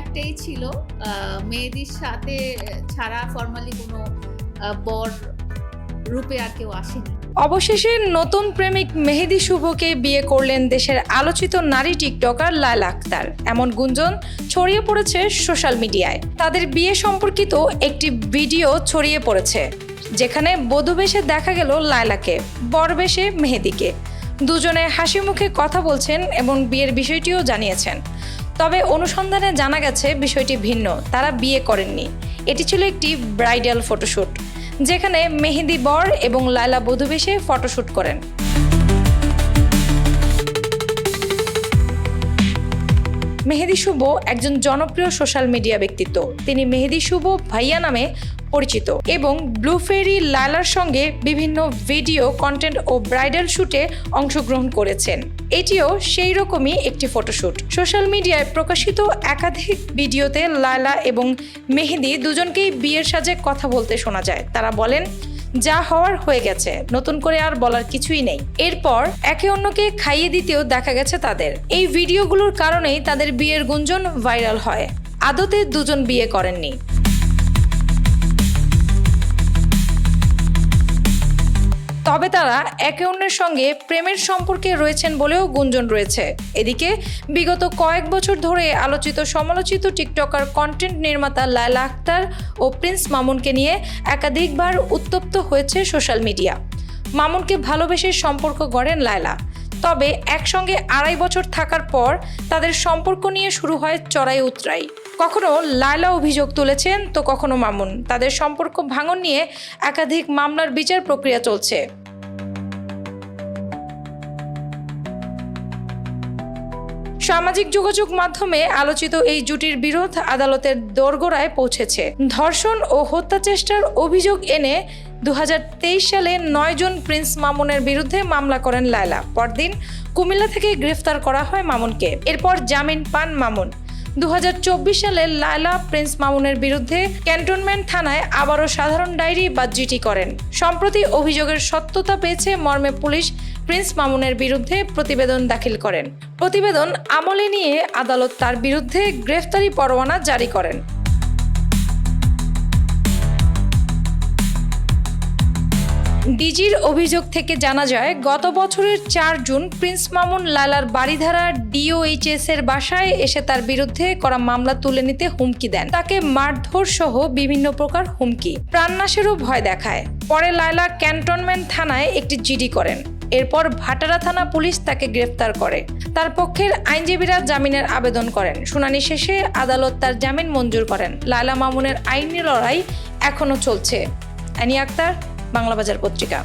একটাই ছিল আহ, মেহেদির সাথে ছাড়া ফর্মালি কোনো বর রূপে আর কেউ আসেনি। অবশেষে নতুন প্রেমিক মেহেদি শুভকে বিয়ে করলেন দেশের আলোচিত নারী টিকটকার লায়লা আক্তার। এমন গুঞ্জন ছড়িয়ে পড়েছে সোশ্যাল মিডিয়ায়। তাদের বিয়ে সম্পর্কিত একটি ভিডিও ছড়িয়ে পড়েছে যেখানে বধূবেশে দেখা গেল লায়লাকে বরবেশে মেহেদিকে। দুজনে হাসি মুখে কথা বলছেন এবং বিয়ের বিষয়টিও জানিয়েছেন। তবে অনুসন্ধানে জানা গেছে বিষয়টি ভিন্ন। তারা বিয়ে করেননি। এটি ছিল একটি ব্রাইডাল ফটোশ্যুট যেখানে মেহেদি বর এবং লায়লা বধুবেশে ফটোশ্যুট করেন। মেহেদি শুভ একজন জনপ্রিয় সোশ্যাল মিডিয়া ব্যক্তিত্ব। তিনি মেহেদি শুভ ভাইয়া নামে পরিচিত এবং ব্লুফেরি লালার সঙ্গে বিভিন্ন ভিডিও কন্টেন্ট ও ব্রাইডাল শুটে অংশগ্রহণ করেছেন। এটিও সেই রকমই একটি ফটোশ্যুট সোশ্যাল মিডিয়ায় প্রকাশিত একাধিক ভিডিওতে লায়লা এবং মেহেদি দুজনকেই বিয়ের সাজে কথা বলতে শোনা যায়। তারা বলেন যা হওয়ার হয়ে গেছে। নতুন করে আর বলার কিছুই নেই। এরপর একে অন্যকে খাইয়ে দিতেও দেখা গেছে তাদের। এই ভিডিওগুলোর কারণেই তাদের বিয়ের গুঞ্জন ভাইরাল হয়। আদতে দুজন বিয়ে করেননি। তবে তারা একে অন্যের সঙ্গে প্রেমের সম্পর্কে রয়েছেন বলেও গুঞ্জন রয়েছে। এদিকে বিগত কয়েক বছর ধরে আলোচিত সমালোচিত টিকটকার কন্টেন্ট নির্মাতা লায়লা আক্তার ও প্রিন্স মামুনকে নিয়ে একাধিকবার উত্তপ্ত হয়েছে সোশ্যাল মিডিয়া। মামুনকে ভালোবেসে সম্পর্ক গড়েন লায়লা। তবে একসঙ্গে আড়াই বছর থাকার পর তাদের সম্পর্ক নিয়ে শুরু হয় চড়াই উতরাই কখনো লায়লা অভিযোগ তুলেছেন তো কখনো মামুন। তাদের সম্পর্ক ভাঙন নিয়ে একাধিক মামলার বিচার প্রক্রিয়া চলছে। সামাজিক যোগাযোগ মাধ্যমে আলোচিত এই জুটির বিরোধ আদালতের দোরগোড়ায় পৌঁছেছে। ধর্ষণ ও হত্যা চেষ্টার অভিযোগ এনে দু হাজার তেইশ সালে নয় জন প্রিন্স মামুনের বিরুদ্ধে মামলা করেন লায়লা। পরদিন কুমিল্লা থেকে গ্রেফতার করা হয় মামুনকে। এরপর জামিন পান মামুন। দু হাজার চব্বিশ সালে লায়লা প্রিন্স মামুনের বিরুদ্ধে ক্যান্টনমেন্ট থানায় আবারও সাধারণ ডায়েরি বা জিটি করেন। সম্প্রতি অভিযোগের সত্যতা পেয়েছে মর্মে পুলিশ প্রিন্স মামুনের বিরুদ্ধে প্রতিবেদন দাখিল করেন। প্রতিবেদন আমলে নিয়ে আদালত তার বিরুদ্ধে গ্রেফতারি পরোয়ানা জারি করেন। ডিজির অভিযোগ থেকে জানা যায়, গত বছরের চার জুন প্রিন্স মামুন লালার বাড়িধারা ডিওএইচএস এর বাসায় এসে তার বিরুদ্ধে করা মামলা তুলে নিতে হুমকি দেন। তাকে মারধর সহ বিভিন্ন প্রকার হুমকি। প্রাণনাশেরও ভয় দেখায়। পরে লায়লা ক্যান্টনমেন্ট থানায় একটি জিডি করেন। এরপর ভাটারা থানা পুলিশ তাকে গ্রেফতার করে। তার পক্ষের আইনজীবীরা জামিনের আবেদন করেন। শুনানি শেষে আদালত তার জামিন মঞ্জুর করেন। লায়লা মামুনের আইনি লড়াই এখনও চলছে। অ্যানি আক্তার বাংলা বাজার পত্রিকা।